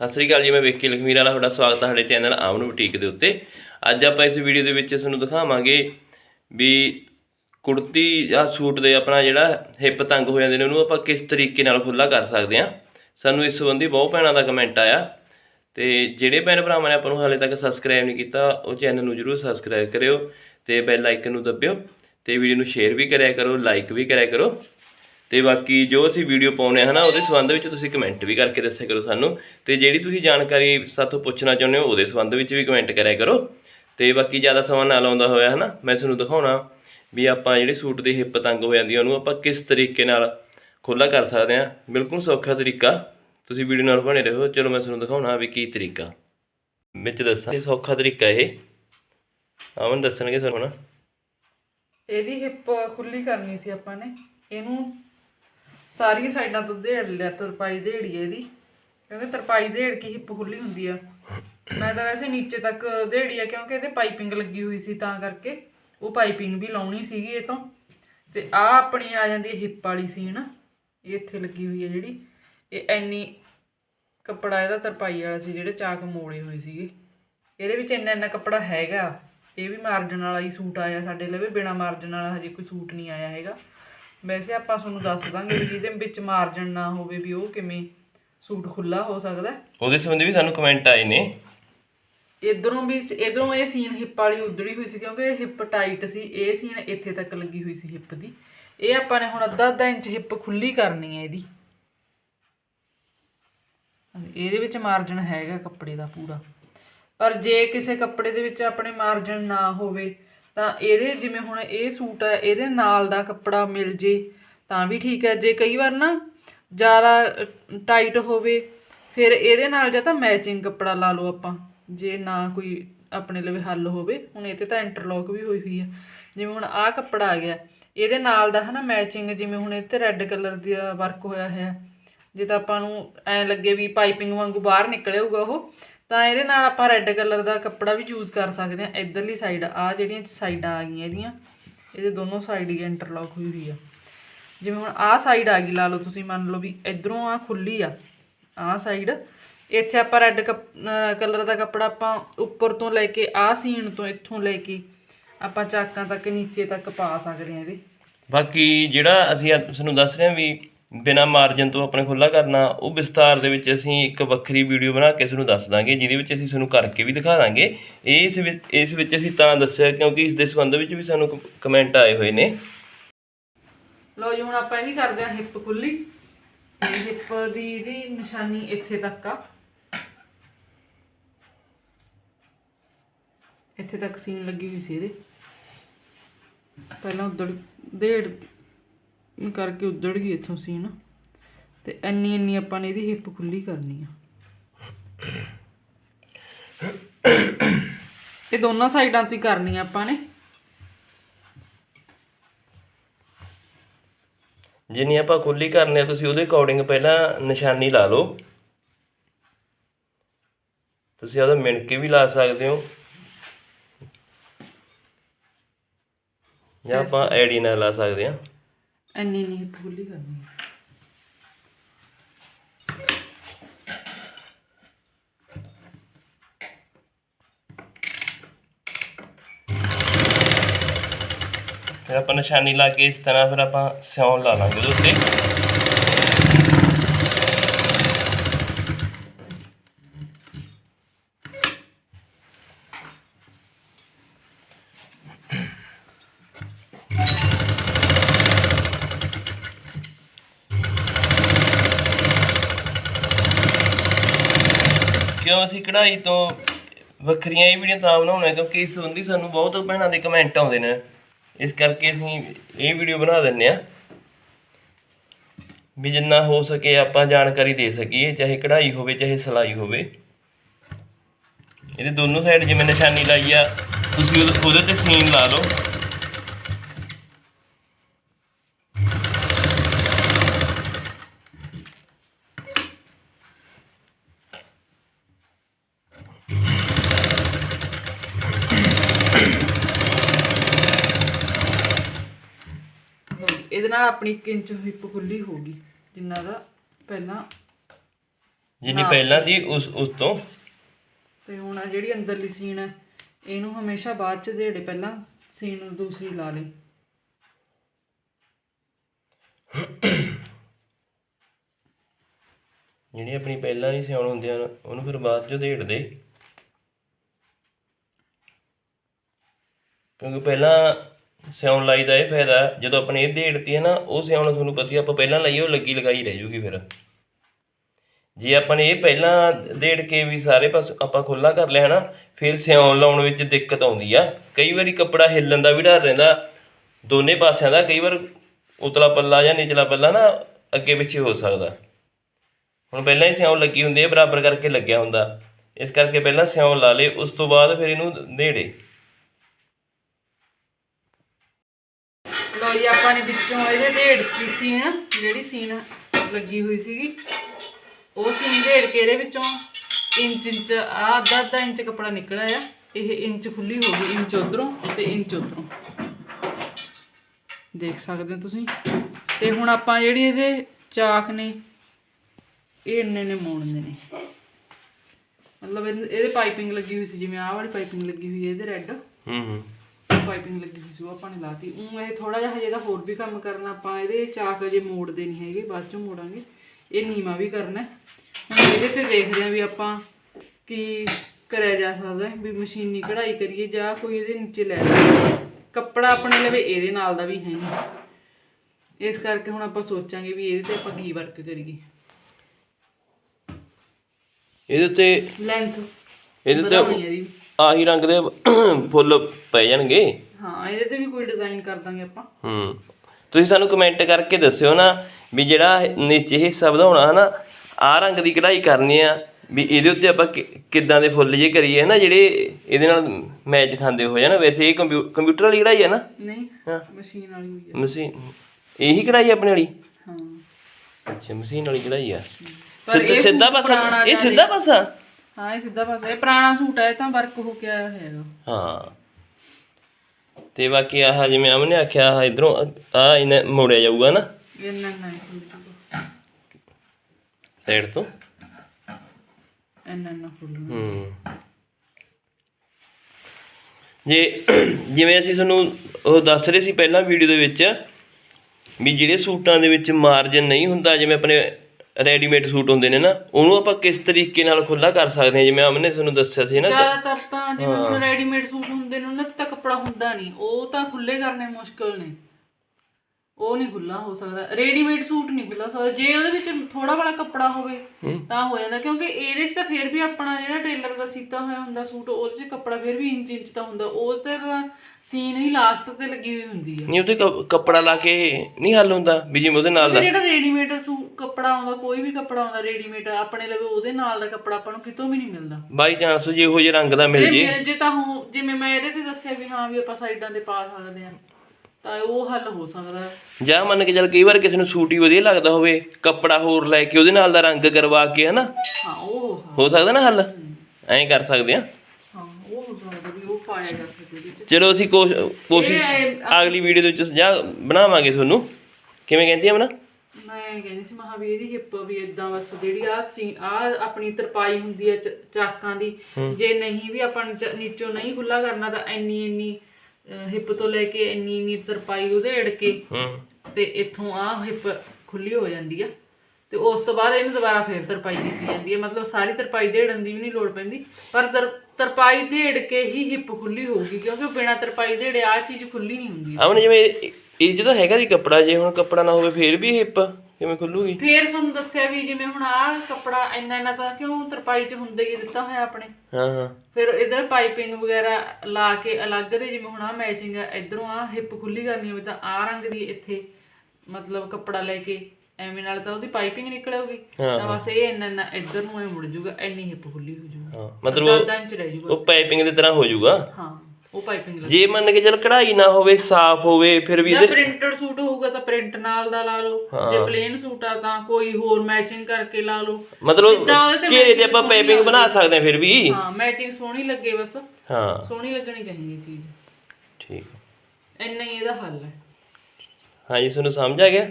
ਸਤਿ ਸ੍ਰੀ ਅਕਾਲ ਜੀ, ਮੈਂ ਵਿੱਕੀ ਲਖਮੀਰ ਵਾਲਾ, ਤੁਹਾਡਾ ਸਵਾਗਤ ਹੈ ਸਾਡੇ ਚੈਨਲ ਆਮਨ ਬੁਟੀਕ ਦੇ ਉੱਤੇ। ਅੱਜ ਆਪਾਂ ਇਸ ਵੀਡੀਓ ਦੇ ਵਿੱਚ ਤੁਹਾਨੂੰ ਦਿਖਾਵਾਂਗੇ ਵੀ ਕੁੜਤੀ ਜਾਂ ਸੂਟ ਦੇ ਆਪਣਾ ਜਿਹੜਾ ਹਿੱਪ ਤੰਗ ਹੋ ਜਾਂਦੇ ਨੇ, ਉਹਨੂੰ ਆਪਾਂ ਕਿਸ ਤਰੀਕੇ ਨਾਲ ਖੁੱਲਾ ਕਰ ਸਕਦੇ ਹਾਂ। ਸਾਨੂੰ ਇਸ ਸੰਬੰਧੀ ਬਹੁਤ ਭੈਣਾਂ ਦਾ ਕਮੈਂਟ ਆਇਆ। ਤੇ ਜਿਹੜੇ ਭੈਣ ਭਰਾਵਾਂ ਨੇ ਆਪਾਂ ਨੂੰ ਹਾਲੇ ਤੱਕ ਸਬਸਕ੍ਰਾਈਬ ਨਹੀਂ ਕੀਤਾ, ਉਹ ਚੈਨਲ ਨੂੰ ਜਰੂਰ ਸਬਸਕ੍ਰਾਈਬ ਕਰਿਓ ਤੇ ਬੈਲ ਆਈਕਨ ਨੂੰ ਦਬਿਓ ਤੇ ਵੀਡੀਓ ਨੂੰ ਸ਼ੇਅਰ ਵੀ ਕਰਿਆ ਕਰੋ ਲਾਈਕ ਵੀ ਕਰਿਆ ਕਰੋ। ਤੇ ਬਾਕੀ ਜੋ ਅਸੀਂ ਵੀਡੀਓ ਪਾਉਨੇ ਆ ਹਨਾ ਉਹਦੇ ਸੰਬੰਧ ਵਿੱਚ ਤੁਸੀਂ ਕਮੈਂਟ ਵੀ ਕਰਕੇ ਦੱਸਿਆ ਕਰੋ ਸਾਨੂੰ। ਤੇ ਜਿਹੜੀ ਤੁਸੀਂ ਜਾਣਕਾਰੀ ਸਾਥੋਂ ਪੁੱਛਣਾ ਚਾਹੁੰਦੇ ਹੋ, ਉਹਦੇ ਸੰਬੰਧ ਵਿੱਚ ਵੀ ਕਮੈਂਟ ਕਰਿਆ ਕਰੋ। ਤੇ ਬਾਕੀ ਜ਼ਿਆਦਾ ਸਮਾਂ ਨਾ ਲਾਉਂਦਾ ਹੋਇਆ ਹਨਾ, ਮੈਂ ਤੁਹਾਨੂੰ ਦਿਖਾਉਣਾ ਵੀ ਆਪਾਂ ਜਿਹੜੇ ਸੂਟ ਦੀ ਹਿੱਪ ਤੰਗ ਹੋ ਜਾਂਦੀ ਆ, ਉਹਨੂੰ ਆਪਾਂ ਕਿਸ ਤਰੀਕੇ ਨਾਲ ਖੁੱਲਾ ਕਰ ਸਕਦੇ ਆ ਬਿਲਕੁਲ ਸੌਖਾ ਤਰੀਕਾ। ਤੁਸੀਂ ਵੀਡੀਓ ਨਾਲ ਬਣੇ ਰਹੋ। ਚਲੋ ਮੈਂ ਤੁਹਾਨੂੰ ਦਿਖਾਉਣਾ ਵੀ ਕੀ ਤਰੀਕਾ। ਵਿੱਚ ਦੱਸਾਂ, ਇਹ ਸੌਖਾ ਤਰੀਕਾ ਇਹ। ਆਮਨ ਦੱਸਣਗੇ ਤੁਹਾਨੂੰ ਨਾ ਇਹਦੀ ਹਿੱਪ ਖੁੱਲੀ ਕਰਨੀ ਸੀ ਆਪਾਂ ਨੇ। ਇਹਨੂੰ ਸਾਰੀਆਂ ਸਾਈਡਾਂ ਤੋਂ ਦੇੜ ਲਿਆ, ਤਰਪਾਈ ਦੇੜੀ ਹੈ ਇਹਦੀ। ਕਿਉਂਕਿ ਤਰਪਾਈ ਦੇੜ ਕੇ ਹਿੱਪ ਖੁੱਲੀ ਹੁੰਦੀ ਆ। ਮੈਂ ਤਾਂ ਵੈਸੇ ਨੀਚੇ ਤੱਕ ਦੇੜੀ ਆ, ਕਿਉਂਕਿ ਇਹਦੇ ਪਾਈਪਿੰਗ ਲੱਗੀ ਹੋਈ ਸੀ ਤਾਂ ਕਰਕੇ। ਉਹ ਪਾਈਪਿੰਗ ਵੀ ਲਾਉਣੀ ਸੀਗੀ ਇਹ ਤੋਂ। ਤੇ ਆ ਆਪਣੀ ਆ ਜਾਂਦੀ ਹਿੱਪ ਵਾਲੀ ਸੀਨ। ਇਹ ਇੱਥੇ ਲੱਗੀ ਹੋਈ ਹੈ ਜਿਹੜੀ। ਇਹ ਐਨੀ ਕੱਪੜਾ ਇਹਦਾ ਤਰਪਾਈ ਵਾਲਾ ਸੀ, ਜਿਹੜੇ ਚਾਕ ਮੋੜੇ ਹੋਏ ਸੀਗੇ। ਇਹਦੇ ਵਿੱਚ ਇੰਨਾ ਇੰਨਾ ਕੱਪੜਾ ਹੈਗਾ। ਇਹ ਵੀ ਮਾਰਜਨ ਵਾਲਾ ਹੀ ਸੂਟ ਆਇਆ ਸਾਡੇ ਲਵੇ ਬਿਨਾ ਮਾਰਜਨ ਵਾਲਾ ਹਜੇ ਕੋਈ ਸੂਟ ਨਹੀਂ ਆਇਆ ਹੈਗਾ। ਵੈਸੇ ਆਪਾਂ ਤੁਹਾਨੂੰ ਦੱਸ ਦਾਂਗੇ ਵੀ ਜਿਹਦੇ ਵਿੱਚ ਮਾਰਜਨ ਨਾ ਹੋਵੇ ਵੀ ਉਹ ਕਿਵੇਂ ਸੂਟ ਖੁੱਲਾ ਹੋ ਸਕਦਾ ਹੈ। ਉਹਦੇ ਸੰਬੰਧੀ ਵੀ ਸਾਨੂੰ ਕਮੈਂਟ ਆਏ ਨੇ। ਇਧਰੋਂ ਵੀ ਇਧਰੋਂ ਇਹ ਸੀਨ ਹਿੱਪ ਵਾਲੀ ਉਧੜੀ ਹੋਈ ਸੀ ਕਿਉਂਕਿ ਇਹ ਹਿੱਪ ਟਾਈਟ ਸੀ ਇਹ ਸੀਨ ਇੱਥੇ ਤੱਕ ਲੱਗੀ ਹੋਈ ਸੀ ਹਿੱਪ ਦੀ। ਇਹ ਆਪਾਂ ਨੇ ਹੁਣ ਅੱਧਾ ਅੱਧਾ ਇੰਚ ਹਿੱਪ ਖੁੱਲੀ ਕਰਨੀ ਹੈ ਇਹਦੀ। ਇਹਦੇ ਵਿੱਚ ਮਾਰਜਨ ਹੈਗਾ ਕੱਪੜੇ ਦਾ ਪੂਰਾ। ਪਰ ਜੇ ਕਿਸੇ ਕੱਪੜੇ ਦੇ ਵਿੱਚ ਆਪਣੇ ਮਾਰਜਨ ਨਾ ਹੋਵੇ ਤਾਂ ਇਹਦੇ ਜਿਵੇਂ ਹੁਣ ਇਹ ਸੂਟ ਹੈ, ਇਹਦੇ ਨਾਲ ਦਾ ਕੱਪੜਾ ਮਿਲ ਜੇ, ਤਾਂ ਵੀ ਠੀਕ ਹੈ। ਜੇ ਕਈ ਵਾਰ ਨਾ ਜ਼ਿਆਦਾ ਟਾਈਟ ਹੋਵੇ, ਫਿਰ ਇਹਦੇ ਨਾਲ ਜਾਂ ਤਾਂ ਮੈਚਿੰਗ ਕੱਪੜਾ ਲਾ ਲਓ ਆਪਾਂ। ਜੇ ਨਾ ਕੋਈ ਆਪਣੇ ਲਈ ਹੱਲ ਹੋਵੇ, ਹੁਣ ਇਹ ਤੇ ਤਾਂ ਇੰਟਰਲੌਕ ਵੀ ਹੋਈ ਹੋਈ ਹੈ। ਜਿਵੇਂ ਹੁਣ ਆਹ ਕੱਪੜਾ ਆ ਗਿਆ, ਇਹਦੇ ਨਾਲ ਦਾ ਹਨਾ ਮੈਚਿੰਗ ਜਿਵੇਂ ਹੁਣ ਇਹ ਤੇ ਰੈੱਡ ਕਲਰ ਦਾ ਵਰਕ ਹੋਇਆ ਹੈ ਜੇ ਤਾਂ ਆਪਾਂ ਨੂੰ ਐ ਲੱਗੇ ਵੀ ਪਾਈਪਿੰਗ ਵਾਂਗੂ ਬਾਹਰ ਨਿਕਲ ਆਊਗਾ ਉਹ ਤਾਂ ਇਹਦੇ ਨਾਲ ਆਪਾਂ ਰੈੱਡ ਕਲਰ ਦਾ ਕੱਪੜਾ ਵੀ ਯੂਜ਼ ਕਰ ਸਕਦੇ ਹਾਂ, ਇਧਰਲੀ ਸਾਈਡ ਆ ਜਿਹੜੀਆਂ ਸਾਈਡਾਂ ਆ ਗਈਆਂ ਇਹਦੀਆਂ, ਇਹਦੇ ਦੋਨੋਂ ਸਾਈਡ ਹੀ ਇੰਟਰਲੌਕ ਹੋਈ ਹੋਈ ਆ। ਜਿਵੇਂ ਹੁਣ ਆਹ ਸਾਈਡ ਆ ਗਈ, ਲਾ ਲਓ ਤੁਸੀਂ ਮੰਨ ਲਓ ਵੀ ਇਧਰੋਂ ਆ ਖੁੱਲੀ ਆ, ਆਹ ਸਾਈਡ ਇੱਥੇ ਆਪਾਂ ਰੈੱਡ ਕਲਰ ਦਾ ਕੱਪੜਾ ਆਪਾਂ ਉੱਪਰ ਤੋਂ ਲੈ ਕੇ ਆਹ ਸੀਨ ਤੋਂ ਇੱਥੋਂ ਲੈ ਕੇ ਆਪਾਂ ਚਾਕਾਂ ਤੱਕ, ਨੀਚੇ ਤੱਕ ਪਾ ਸਕਦੇ ਹਾਂ ਇਹਦੇ। ਬਾਕੀ ਜਿਹੜਾ ਅਸੀਂ ਤੁਹਾਨੂੰ ਦੱਸ ਰਹੇ ਹਾਂ ਵੀ ਬਿਨਾ ਮਾਰਜਨ ਤੋਂ ਆਪਣੇ ਖੁੱਲਾ ਕਰਨਾ, ਉਹ ਵਿਸਤਾਰ ਦੇ ਵਿੱਚ ਅਸੀਂ ਇੱਕ ਵੱਖਰੀ ਵੀਡੀਓ ਬਣਾ ਕੇ ਤੁਹਾਨੂੰ ਦੱਸ ਦਾਂਗੇ, ਜਿਹਦੇ ਵਿੱਚ ਅਸੀਂ ਤੁਹਾਨੂੰ ਕਰਕੇ ਵੀ ਦਿਖਾ ਦਾਂਗੇ। ਇਸ ਵਿੱਚ ਇਸ ਵਿੱਚ ਅਸੀਂ ਤਾਂ ਦੱਸਿਆ ਕਿਉਂਕਿ ਇਸ ਦੇ ਸੰਬੰਧ ਵਿੱਚ ਵੀ ਸਾਨੂੰ ਕਮੈਂਟ ਆਏ ਹੋਏ ਨੇ। ਲੋ ਜੀ, ਹੁਣ ਆਪਾਂ ਇਹਦੀ ਕਰਦੇ ਹਾਂ ਹਿੱਪ ਖੁੱਲੀ ਹਿੱਪ ਦੀ ਇਹਦੀ ਨਿਸ਼ਾਨੀ ਇੱਥੇ ਤੱਕ ਆ। ਇੱਥੇ ਤੱਕ ਸੀਨ ਲੱਗੀ ਹੋਈ ਸੀ ਇਹਦੇ। ਪਹਿਲਾਂ ਉਧੜ, ਡੇਢ ਕਰਕੇ ਉਧੜ ਗਈ ਇੱਥੋਂ ਸੀਨ। ਤੇ ਇੰਨੀ ਇੰਨੀ ਆਪਾਂ ਨੇ ਇਹਦੀ ਹਿੱਪ ਖੁੱਲੀ ਕਰਨੀ ਆ। ਇਹ ਦੋਨਾਂ ਸਾਈਡਾਂ ਤੋਂ ਹੀ ਕਰਨੀ ਆ ਆਪਾਂ ਨੇ। ਜਿੰਨੀ ਆਪਾਂ ਖੁੱਲੀ ਕਰਨੀ ਆ ਤੁਸੀਂ ਉਹਦੇ ਅਕੋਰਡਿੰਗ ਪਹਿਲਾਂ ਨਿਸ਼ਾਨੀ ਲਾ ਲਓ। ਤੁਸੀਂ ਉਹਦਾ ਮਿਣ ਕੇ ਵੀ ਲਾ ਸਕਦੇ ਹੋ। ਜਾਂ ਆਪਾਂ ਆਈਡੀ ਨਾਲ ਲਾ ਸਕਦੇ ਹਾਂ ਇੰਨੀ ਇੰਨੀ ਖੁੱਲੀ ਕਰਨੀ। ਫਿਰ ਆਪਾਂ ਨਿਸ਼ਾਨੀ ਲਾ ਕੇ ਇਸ ਤਰ੍ਹਾਂ ਫਿਰ ਆਪਾਂ ਸਿਉਣ ਲਾ ਲਾਂਗੇ ਉਹਦੇ ਉੱਤੇ। ਕਿਉਂ ਅਸੀਂ ਕਢਾਈ ਤੋਂ ਵੱਖਰੀਆਂ ਇਹ ਵੀਡੀਓ ਤਾਂ ਬਣਾਉਣਾ ਕਿਉਂਕਿ ਇਸ ਸੰਬੰਧੀ ਸਾਨੂੰ ਬਹੁਤ ਭੈਣਾਂ ਦੇ ਕਮੈਂਟ ਆਉਂਦੇ ਨੇ। ਇਸ ਕਰਕੇ ਅਸੀਂ ਇਹ ਵੀਡੀਓ ਬਣਾ ਦਿੰਨੇ ਆ ਵੀ ਜਿੰਨਾ ਹੋ ਸਕੇ ਆਪਾਂ ਜਾਣਕਾਰੀ ਦੇ ਸਕੀਏ, ਚਾਹੇ ਕਢਾਈ ਹੋਵੇ, ਚਾਹੇ ਸਿਲਾਈ ਹੋਵੇ। ਇਹਦੇ ਦੋਨੋਂ ਸਾਈਡ ਜਿਵੇਂ ਨਿਸ਼ਾਨੀ ਲਾਈ ਆ, ਤੁਸੀਂ ਉਹਦੇ- ਤੇ ਸੀਨ ਲਾ ਲਓ। ਨਾਲ ਆਪਣੀ 1 ਇੰਚ ਹਿੱਪ ਖੁੱਲੀ ਹੋਗੀ ਜਿੰਨਾ ਦਾ ਪਹਿਲਾਂ ਜਿੰਨੀ ਪਹਿਲਾਂ ਦੀ ਉਸ ਉਸ ਤੋਂ। ਤੇ ਹੁਣ ਆ ਜਿਹੜੀ ਅੰਦਰਲੀ ਸੀਨ ਹੈ ਇਹਨੂੰ ਹਮੇਸ਼ਾ ਬਾਅਦ ਚ ਦੇੜੇ ਪਹਿਲਾਂ ਸੀਨ ਦੂਸਰੀ ਲਾ ਲਈ। ਜਿਹੜੀ ਆਪਣੀ ਪਹਿਲਾਂ ਦੀ ਸਿਆਉਣ ਹੁੰਦੀ ਆ ਉਹਨੂੰ ਫਿਰ ਬਾਅਦ ਚੋਂ ਦੇੜ ਦੇ। ਕਿਉਂਕਿ ਪਹਿਲਾਂ ਸਿਆਉਣ ਲਾਈ ਦਾ ਇਹ ਫਾਇਦਾ ਜਦੋਂ ਆਪਣੇ ਇਹ ਦੇੜਤੀ ਹੈ ਨਾ, ਉਹ ਸਿਆਉਣ ਤੁਹਾਨੂੰ ਪਤਾ ਆਪਾਂ ਪਹਿਲਾਂ ਲਾਈਏ ਉਹ ਲੱਗੀ ਲਗਾਈ ਰਹਿ ਜੂਗੀ ਫਿਰ। ਜੇ ਆਪਾਂ ਨੇ ਇਹ ਪਹਿਲਾਂ ਦੇੜ ਕੇ ਵੀ ਸਾਰੇ ਪਾਸ ਆਪਾਂ ਖੁੱਲਾ ਕਰ ਲਿਆ ਨਾ ਫਿਰ ਸਿਆਉਣ ਲਾਉਣ ਵਿੱਚ ਦਿੱਕਤ ਆਉਂਦੀ ਆ। ਕਈ ਵਾਰੀ ਕੱਪੜਾ ਹਿੱਲਣ ਦਾ ਵੀ ਡਰ ਰਹਿੰਦਾ। ਦੋਨੇ ਪਾਸਿਆਂ ਦਾ ਕਈ ਵਾਰ ਉਤਲਾ ਪੱਲਾ ਜਾਂ ਨਿਚਲਾ ਪੱਲਾ ਨਾ ਅੱਗੇ ਪਿੱਛੇ ਹੋ ਸਕਦਾ। ਹੁਣ ਪਹਿਲਾਂ ਹੀ ਸਿਉਂ ਲੱਗੀ ਹੁੰਦੀ ਹੈ ਬਰਾਬਰ ਕਰਕੇ ਲੱਗਿਆ ਹੁੰਦਾ। ਇਸ ਕਰਕੇ ਪਹਿਲਾਂ ਸਿਉਂ ਲਾ ਲੇ ਉਸ ਤੋਂ ਬਾਅਦ ਫਿਰ ਇਹਨੂੰ ਦੇੜੇ। ਲੋ ਜੀ, ਆਪਾਂ ਨੇ ਵਿੱਚੋਂ ਇਹਦੇ ਢੇੜਤੀ ਸੀਨ ਜਿਹੜੀ ਸੀਨ ਲੱਗੀ ਹੋਈ ਸੀਗੀ। ਉਹ ਸੀਨ ਢੇੜ ਕੇ ਇਹਦੇ ਵਿੱਚੋਂ ਇੰਚ ਇੰਚ ਆ ਅੱਧਾ ਅੱਧਾ ਇੰਚ ਕੱਪੜਾ ਨਿਕਲਿਆ ਆ। ਇਹ ਇੰਚ ਖੁੱਲੀ ਹੋ ਗਈ, ਇੰਚ ਉਧਰੋਂ ਤੇ ਇੰਚ ਉਧਰੋਂ। ਦੇਖ ਸਕਦੇ ਹੋ ਤੁਸੀਂ? ਤੇ ਹੁਣ ਆਪਾਂ ਜਿਹੜੀ ਇਹਦੇ ਚਾਕ ਨੇ, ਇਹ ਇੰਨੇ ਨੇ ਮੋੜਨੇ ਨੇ। ਮਤਲਬ ਇਹਦੇ ਇਹਦੇ ਪਾਈਪਿੰਗ ਲੱਗੀ ਹੋਈ ਸੀ, ਜਿਵੇਂ ਆਹ ਵਾਲੀ ਪਾਈਪਿੰਗ ਲੱਗੀ ਹੋਈ ਹੈ, ਇਹਦੇ ਰੈੱਡ ਹੂੰ ਹੂੰ। ਪਾਈਪਿੰਗ ਲੱਗੀ ਹੋਈ ਸੀ ਉਹ ਆਪਾਂ ਨੇ ਲਾਤੀ। ਉਹ ਇਹ ਥੋੜਾ ਜਿਹਾ ਹਜੇ ਦਾ ਹੋਰ ਵੀ ਕੰਮ ਕਰਨਾ ਆਪਾਂ ਇਹਦੇ ਚਾਕ ਅਜੇ ਮੋੜਦੇ ਨਹੀਂ ਹੈਗੇ ਬਾਅਦ ਚੋਂ ਮੋੜਾਂਗੇ। ਇਹ ਨੀਵਾ ਵੀ ਕਰਨਾ ਹੈ। ਹੁਣ ਇਹਦੇ ਤੇ ਦੇਖਦੇ ਆਂ ਵੀ ਆਪਾਂ ਕੀ ਕਰਿਆ ਜਾ ਸਕਦਾ ਹੈ, ਵੀ ਮਸ਼ੀਨੀ ਕਢਾਈ ਕਰੀਏ ਜਾਂ ਕੋਈ ਇਹਦੇ ਨੀਚੇ ਲੈ ਲਈਏ। ਕੱਪੜਾ ਆਪਣੇ ਲਵੇ ਇਹਦੇ ਨਾਲ ਦਾ ਵੀ ਹੈ ਨਹੀਂ। ਇਸ ਕਰਕੇ ਹੁਣ ਆਪਾਂ ਸੋਚਾਂਗੇ ਵੀ ਇਹਦੇ ਤੇ ਆਪਾਂ ਕੀ ਵਰਕ ਕਰੀਏ। ਇਹਦੇ ਉੱਤੇ ਲੈਂਥ ਇਹਦੇ ਤੇ ਆਹੀ ਰੰਗ ਦੇ ਫੁੱਲ ਪੈ ਜਾਣਗੇ। ਹਾਂ ਇਹਦੇ ਤੇ ਵੀ ਕੋਈ ਡਿਜ਼ਾਈਨ ਕਰ ਦਾਂਗੇ ਆਪਾਂ। ਹੂੰ। ਤੁਸੀਂ ਸਾਨੂੰ ਕਮੈਂਟ ਕਰਕੇ ਦੱਸਿਓ ਨਾ ਵੀ ਜਿਹੜਾ ਨੀਚੇ ਹਿੱਸਾ ਵਧਾਉਣਾ ਹੈ ਨਾ ਆਹ ਰੰਗ ਦੀ ਕਢਾਈ ਕਰਨੀ ਆ ਵੀ ਇਹਦੇ ਉੱਤੇ ਆਪਾਂ ਕਿੱਦਾਂ ਦੇ ਫੁੱਲ ਜੇ ਕਰੀਏ ਨਾ ਜਿਹੜੇ ਇਹਦੇ ਨਾਲ ਮੈਚ ਖਾਂਦੇ ਹੋ ਜਾਣ। ਵੈਸੇ ਇਹ ਕੰਪਿਊ- ਕੰਪਿਊਟਰ ਵਾਲੀ ਕਢਾਈ ਹੈ ਨਾ? ਨਹੀਂ ਹਾਂ। ਮਸ਼ੀਨ ਵਾਲੀ ਹੋਈ ਹੈ ਮਸ਼ੀਨ ਇਹੀ ਕਢਾਈ ਆਪਣੇ ਵਾਲੀ? ਹਾਂ। ਅੱਛਾ ਮਸ਼ੀਨ ਵਾਲੀ ਕਢਾਈ ਆ। ਸਿੱਧਾ ਸਿੱਧਾ ਪਾਸਾ? ਇਹ ਸਿੱਧਾ ਪਾਸਾ? ਹਾਂ ਇਹ ਸਿੱਧਾ ਪਾਸਾ ਇਹ ਪੁਰਾਣਾ ਸੂਟ ਹੈ ਇਹ ਤਾਂ ਵਰਕ ਹੋ ਕੇ ਆਇਆ ਹੈਗਾ। ਹਾਂ। ਤੇ ਬਾਕੀ ਆਹ ਜਿਵੇਂ ਅਮਨੇ ਆਖਿਆ ਆਹ ਇਧਰੋਂ ਆ ਇਹਨੇ ਮੋੜਿਆ ਜਾਊਗਾ ਨਾ? ਇੰਨਾ ਸਾਈਡ ਤੋਂ? ਇੰਨਾ ਨਾ ਖੁੱਲ ਹੂੰ। ਜੇ ਜਿਵੇਂ ਅਸੀਂ ਤੁਹਾਨੂੰ ਉਹ ਦੱਸ ਰਹੇ ਸੀ ਪਹਿਲਾਂ ਵੀਡੀਓ ਦੇ ਵਿੱਚ ਵੀ ਜਿਹੜੇ ਸੂਟਾਂ ਦੇ ਵਿੱਚ ਮਾਰਜਨ ਨਹੀਂ ਹੁੰਦਾ ਜਿਵੇਂ ਆਪਣੇ ਰੈਡੀਮੇਡ ਸੂਟ ਹੁੰਦੇ ਨੇ ਨਾ ਉਹਨੂੰ ਆਪਾਂ ਕਿਸ ਤਰੀਕੇ ਨਾਲ ਖੁੱਲਾ ਕਰ ਸਕਦੇ ਹਾਂ? ਜਿਵੇਂ ਅਮਨੇ ਤੁਹਾਨੂੰ ਦੱਸਿਆ ਸੀ ਨਾ ਜ਼ਿਆਦਾਤਰ ਤਾਂ ਜਿਵੇਂ ਹੁਣ ਰੈਡੀਮੇਡ ਸੂਟ ਹੁੰਦੇ ਨੇ ਉਹਨਾਂ 'ਚ ਤਾਂ ਕੱਪੜਾ ਹੁੰਦਾ ਨਹੀਂ। ਉਹ ਤਾਂ ਖੁੱਲੇ ਕਰਨੇ ਮੁਸ਼ਕਲ ਨੇ। ਉਹ ਨਹੀਂ ਖੁੱਲਾ ਹੋ ਸਕਦਾ। ਰੈਡੀਮੇਡ ਸੂਟ ਨਹੀਂ ਖੁੱਲਾ ਹੋ ਸਕਦਾ। ਜੇ ਉਹਦੇ ਵਿੱਚ ਥੋੜਾ ਬੜਾ ਕੱਪੜਾ ਹੋਵੇ ਤਾਂ ਹੋ ਜਾਂਦਾ। ਕਿਉਂਕਿ ਇਹਦੇ 'ਚ ਤਾਂ ਫਿਰ ਵੀ ਆਪਣਾ ਜਿਹੜਾ ਟੇਲਰ ਦਾ ਸੀਤਾ ਹੋਇਆ ਹੁੰਦਾ ਸੂਟ ਉਹਦੇ 'ਚ ਕੱਪੜਾ ਫਿਰ ਵੀ ਇੰਚ ਇੰਚ ਤਾਂ ਹੁੰਦਾ। ਉਹ ਤੇ ਸੀਨ ਹੀ ਲਾਸਟ ਤੇ ਲੱਗੀ ਹੋਈ ਹੁੰਦੀ ਆ। ਨਹੀਂ ਕ- ਕੱਪੜਾ ਲਾ ਕੇ ਨਹੀਂ ਹੱਲ ਹੁੰਦਾ ਵੀ ਜਿਵੇਂ ਉਹਦੇ ਨਾਲ ਦਾ ਜਿਹੜਾ ਰੈਡੀਮੇਡ ਸੂ ਕੱਪੜਾ ਆਉਂਦਾ ਕੋਈ ਵੀ ਕੱਪੜਾ ਆਉਂਦਾ ਰੈਡੀਮੇਡ ਆਪਣੇ ਲਵੇ ਉਹਦੇ ਨਾਲ ਦਾ ਕੱਪੜਾ ਆਪਾਂ ਨੂੰ ਕਿਤੋਂ ਵੀ ਨਹੀਂ ਮਿਲਦਾ। ਬਾਈ ਚਾਂਸ ਜੇ ਇਹੋ ਜਿਹੇ ਰੰਗ ਦਾ ਮਿਲ ਜੇ ਜੇ। ਜੇ ਤਾਂ ਹੁਣ ਜਿਵੇਂ ਮੈਂ ਇਹਦੇ ਤੇ ਦੱਸਿਆ ਵੀ ਹਾਂ ਵੀ ਆਪਾਂ ਸਾਈਡਾਂ ਤੇ ਪਾ ਸਕਦੇ ਆ ਤਾਂ ਉਹ ਹੱਲ ਹੋ ਸਕਦਾ ਹੈ। ਜਾਂ ਮੰਨ ਕੇ ਚੱਲ ਕਈ ਵਾਰ ਕਿਸੇ ਨੂੰ ਸੂਟ ਹੀ ਵਧੀਆ ਲੱਗਦਾ ਹੋਵੇ ਕੱਪੜਾ ਹੋਰ ਲੈ ਕੇ ਉਹਦੇ ਨਾਲ ਦਾ ਰੰਗ ਕਰਵਾ ਕੇ ਹਨਾ। ਹਾਂ ਉਹ ਹੋ ਸਕਦਾ। ਹੋ ਸਕਦਾ ਨਾ ਹੱਲ? ਐਂ ਕਰ ਸਕਦੇ ਆ ਹਾਂ ਉਹ ਹੋ ਸਕਦਾ ਵੀ ਉਹ ਪਾਇਆ ਜਾ ਸਕੇ ਉਹਦੇ ਵਿੱਚ। ਚਲੋ ਅਸੀਂ ਕੋਸ਼- ਕੋਸ਼ਿਸ਼ ਅਗਲੀ ਵੀਡੀਓ ਦੇ ਵਿੱਚ ਜਾਂ ਬਣਾਵਾਂਗੇ ਤੁਹਾਨੂੰ। ਕਿਵੇਂ ਕਹਿੰਦੀ ਆ ਮਨਾ ਮੈਂ ਕਹਿੰਦੀ ਸੀ ਮਹਾ ਵੀ ਇਹਦੀ ਹਿੱਪ ਵੀ ਇਦਾਂ ਬਸ ਜਿਹੜੀ ਆ ਸੀ ਆ ਆਪਣੀ ਤਰਪਾਈ ਹੁੰਦੀ ਚ- ਚਾਕਾਂ ਦੀ। ਜੇ ਨਹੀਂ ਵੀ ਆਪਾਂ ਨੂੰ ਚ- ਨੀਚੋਂ ਨਹੀਂ ਖੁੱਲਾ ਕਰਨਾ ਤਾਂ ਇੰਨੀ ਇੰਨੀ ਹਿੱਪ ਤੋਂ ਲੈ ਕੇ ਇੰਨੀ ਇੰਨੀ ਤਰਪਾਈ ਏੜ ਕੇ ਹੂੰ। ਤੇ ਇੱਥੋਂ ਆ ਹਿੱਪ ਖੁੱਲੀ ਹੋ ਜਾਂਦੀ ਆ। ਤੇ ਉਸ ਤੋਂ ਬਾਅਦ ਇਹਨੂੰ ਦੁਬਾਰਾ ਫੇਰ ਤਰਪਾਈ ਕੀਤੀ ਜਾਂਦੀ ਹੈ ਮਤਲਬ ਸਾਰੀ ਤਰਪਾਈ ਦੇੜਨ ਦੀ ਵੀ ਨਹੀਂ ਲੋੜ ਪੈਂਦੀ। ਪਰ ਤਰ- ਤਰਪਾਈ ਦੇੜ ਕੇ ਹੀ ਹਿੱਪ ਖੁੱਲੀ ਹੋਊਗੀ ਕਿਉਂਕਿ ਬਿਨਾ ਤਰਪਾਈ ਦੇੜੇ ਆ ਚੀਜ਼ ਖੁੱਲੀ ਨਹੀਂ ਹੁੰਦੀ। ਆਮਨ ਜਿਵੇਂ ਇਹ- ਇਹ ਜਦੋਂ ਹੈਗਾ ਜੀ ਕੱਪੜਾ ਜੇ ਹੁਣ ਕੱਪੜਾ ਨਾ ਹੋਵੇ ਫੇਰ ਵੀ ਹਿੱਪ ਕਿਵੇਂ ਖੁੱਲੂਗੀ? ਫੇਰ ਤੁਹਾਨੂੰ ਦੱਸਿਆ ਵੀ ਜਿਵੇਂ ਹੁਣ ਆਹ ਕੱਪੜਾ ਇੰਨਾ ਇੰਨਾ ਤਾਂ ਕਿਉਂ ਤਰਪਾਈ 'ਚ ਹੁੰਦਾ ਹੀ ਦਿੱਤਾ ਹੋਇਆ ਆਪਣੇ? ਹਾਂ ਹਾਂ। ਫਿਰ ਇਧਰ ਪਾਈਪਿੰਗ ਵਗੈਰਾ ਲਾ ਕੇ ਅਲੱਗ ਦੇ ਜਿਵੇਂ ਹੁਣ ਆ ਮੈਚਿੰਗ ਆ ਇਧਰੋਂ ਆ ਹਿੱਪ ਖੁੱਲੀ ਕਰਨੀ ਹੋਵੇ ਤਾਂ ਆ ਰੰਗ ਦੀ ਇੱਥੇ ਮਤਲਬ ਕੱਪੜਾ ਲੈ ਕੇ ਐਵੇਂ ਨਾਲ ਤਾਂ ਉਹਦੀ ਪਾਈਪਿੰਗ ਨਿਕਲ ਆਊਗੀ ਤਾਂ ਬਸ ਇਹ ਇੰਨਾ ਇੰਨਾ ਇਧਰ ਨੂੰ ਐ ਮੁੜ ਜਾਊਗਾ ਇੰਨੀ ਹਿੱਪ ਖੁੱਲੀ ਹੋ ਜਾਊਗੀ ਹਾਂ ਮਤਲਬ ਉਹ- ਇੰਚ ਰਹਿ ਜਾਊਗਾ ਉਹ ਪਾਈਪਿੰਗ ਦੀ ਤਰ੍ਹਾਂ ਹੋ ਜਾਊਗਾ ਹਾਂ ਉਹ ਪਾਈਪਿੰਗ ਜੇ ਮੰਨ ਕੇ ਚੱਲ ਕਢਾਈ ਨਾ ਹੋਵੇ ਸਾਫ਼ ਹੋਵੇ ਫਿਰ ਵੀ ਇਹਦੇ ਪ੍ਰਿੰਟਡ ਸੂਟ ਪ੍ਰਿੰਟ ਨਾਲ ਦਾ ਲਾ ਲਓ ਜੇ ਪਲੇਨ ਸੂਟ ਆ ਤਾਂ ਕੋਈ ਹੋਰ ਮੈਚਿੰਗ ਕਰਕੇ ਲਾ ਲਓ। ਮਤਲਬ ਜਿੱਦਾਂ ਉਹਦੇ ਤੇ ਘੇਰੇ ਤੇ matching ਆਪਾਂ ਸੋਹਣੀ ਬਣਾ ਸਕਦੇ ਹਾਂ ਫਿਰ ਵੀ। ਹਾਂ ਮੈਚਿੰਗ ਸੋਹਣੀ ਲੱਗੇ ਬਸ। ਹਾਂ। ਸੋਹਣੀ ਲੱਗਣੀ ਚਾਹੀਦੀ ਚੀਜ਼। ਠੀਕ। ਇੰਨਾ ਹੀ ਇਹਦਾ ਹੱਲ ਹੈ। ਹਾਂਜੀ ਤੁਹਾਨੂੰ ਸਮਝ ਆ ਗਿਆ?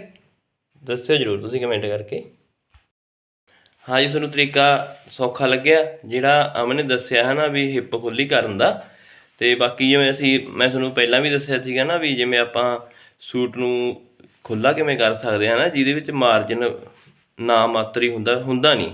ਦੱਸਿਓ ਜਰੂਰ ਤੁਸੀਂ ਕਮੈਂਟ ਕਰਕੇ। ਹਾਂਜੀ ਤੁਹਾਨੂੰ ਤਰੀਕਾ ਸੌਖਾ ਲੱਗਿਆ। ਜਿਹੜਾ ਅਮਨ ਨੇ ਦੱਸਿਆ ਹੈ ਨਾ ਵੀ ਹਿੱਪ ਖੁੱਲੀ ਕਰਨ ਦਾ। ਤੇ ਬਾਕੀ ਜਿਵੇਂ ਅਸੀਂ ਮੈਂ ਤੁਹਾਨੂੰ ਪਹਿਲਾਂ ਵੀ ਦੱਸਿਆ ਸੀਗਾ ਨਾ ਵੀ ਜਿਵੇਂ ਆਪਾਂ ਸੂਟ ਨੂੰ ਖੁੱਲਾ ਕਿਵੇਂ ਕਰ ਸਕਦੇ ਹਾਂ ਨਾ, ਜਿਹਦੇ ਵਿੱਚ ਮਾਰਜਨ ਨਾ ਮਾਤਰ ਹੀ ਹੁੰਦਾ ਹੁੰਦਾ ਨਹੀਂ।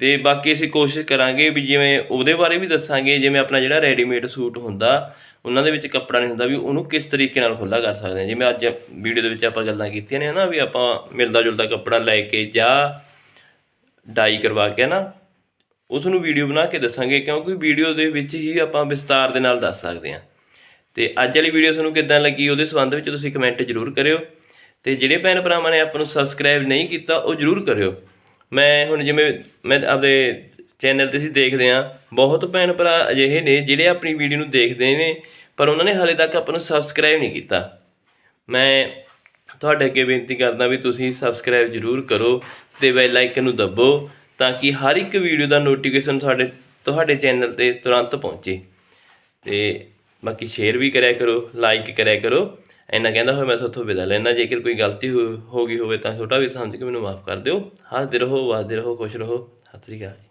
ਤੇ ਬਾਕੀ ਅਸੀਂ ਕੋਸ਼ਿਸ਼ ਕਰਾਂਗੇ ਵੀ ਜਿਵੇਂ ਉਹਦੇ ਬਾਰੇ ਵੀ ਦੱਸਾਂਗੇ, ਜਿਵੇਂ ਆਪਣਾ ਜਿਹੜਾ ਰੈਡੀਮੇਡ ਸੂਟ ਹੁੰਦਾ, ਉਹਨਾਂ ਦੇ ਵਿੱਚ ਕੱਪੜਾ ਨਹੀਂ ਹੁੰਦਾ, ਵੀ ਉਹਨੂੰ ਕਿਸ ਤਰੀਕੇ ਨਾਲ ਖੁੱਲਾ ਕਰ ਸਕਦੇ ਹਾਂ ਜਿਵੇਂ ਅੱਜ ਵੀਡੀਓ ਦੇ ਵਿੱਚ ਆਪਾਂ ਗੱਲਾਂ ਕੀਤੀਆਂ ਨੇ ਨਾ ਵੀ ਆਪਾਂ ਮਿਲਦਾ ਜੁਲਦਾ ਕੱਪੜਾ ਲੈ ਕੇ ਜਾਂ ਡਾਈ ਕਰਵਾ ਕੇ ਨਾ ਉਸ ਨੂੰ ਵੀਡੀਓ ਬਣਾ ਕੇ ਦੱਸਾਂਗੇ, ਕਿਉਂਕਿ ਵੀਡੀਓ ਦੇ ਵਿੱਚ ਹੀ ਆਪਾਂ ਵਿਸਤਾਰ ਦੇ ਨਾਲ ਦੱਸ ਸਕਦੇ ਹਾਂ ਤੇ ਅੱਜ ਵਾਲੀ ਵੀਡੀਓ ਤੁਹਾਨੂੰ ਕਿੱਦਾਂ ਲੱਗੀ, ਉਹਦੇ ਸੰਬੰਧ ਵਿੱਚ ਤੁਸੀਂ ਕਮੈਂਟ ਜ਼ਰੂਰ ਕਰਿਓ। ਤੇ ਜਿਹੜੇ ਭੈਣ ਭਰਾਵਾਂ ਨੇ ਆਪਾਂ ਨੂੰ ਸਬਸਕ੍ਰਾਈਬ ਨਹੀਂ ਕੀਤਾ, ਉਹ ਜ਼ਰੂਰ ਕਰਿਓ। ਮੈਂ ਹੁਣ ਜਿਵੇਂ ਮੈਂ ਆਪਦੇ ਚੈਨਲ ਤੇ ਅਸੀਂ ਦੇਖਦੇ ਹਾਂ, ਬਹੁਤ ਭੈਣ ਭਰਾ ਅਜਿਹੇ ਨੇ ਜਿਹੜੇ ਆਪਣੀ ਵੀਡੀਓ ਨੂੰ ਦੇਖਦੇ ਨੇ, ਪਰ ਉਹਨਾਂ ਨੇ ਹਾਲੇ ਤੱਕ ਆਪਾਂ ਨੂੰ ਸਬਸਕ੍ਰਾਈਬ ਨਹੀਂ ਕੀਤਾ। ਮੈਂ ਤੁਹਾਡੇ ਅੱਗੇ ਬੇਨਤੀ ਕਰਦਾ ਵੀ ਤੁਸੀਂ ਸਬਸਕ੍ਰਾਈਬ ਜ਼ਰੂਰ ਕਰੋ ਤੇ ਬੈਲ ਆਈਕਨ ਨੂੰ ਦਬੋ ਤਾਂ ਕਿ ਹਰ ਇੱਕ ਵੀਡੀਓ ਦਾ ਨੋਟੀਫਿਕੇਸ਼ਨ ਤੁਹਾਡੇ ਤੁਹਾਡੇ ਚੈਨਲ ਤੇ ਤੁਰੰਤ ਪਹੁੰਚੇ। ਤੇ ਬਾਕੀ ਸ਼ੇਅਰ ਵੀ ਕਰਿਆ ਕਰੋ ਲਾਈਕ ਕਰਿਆ ਕਰੋ। ਇੰਨਾ ਕਹਿੰਦਾ ਹੋਇਆ ਮੈਂ ਤੁਹਾਥੋਂ ਵਿਦਾ ਲੈਣਾ ਜੇਕਰ ਕੋਈ ਗਲਤੀ ਹੋ ਗਈ ਹੋਵੇ ਤਾਂ ਛੋਟਾ ਵੀ ਸਮਝ ਕੇ ਮੈਨੂੰ ਮਾਫ ਕਰ ਦਿਓ। ਹੱਸਦੇ ਰਹੋ ਵਸਦੇ ਰਹੋ, ਖੁਸ਼ ਰਹੋ। ਸਤਿ ਸ੍ਰੀ ਅਕਾਲ ਜੀ।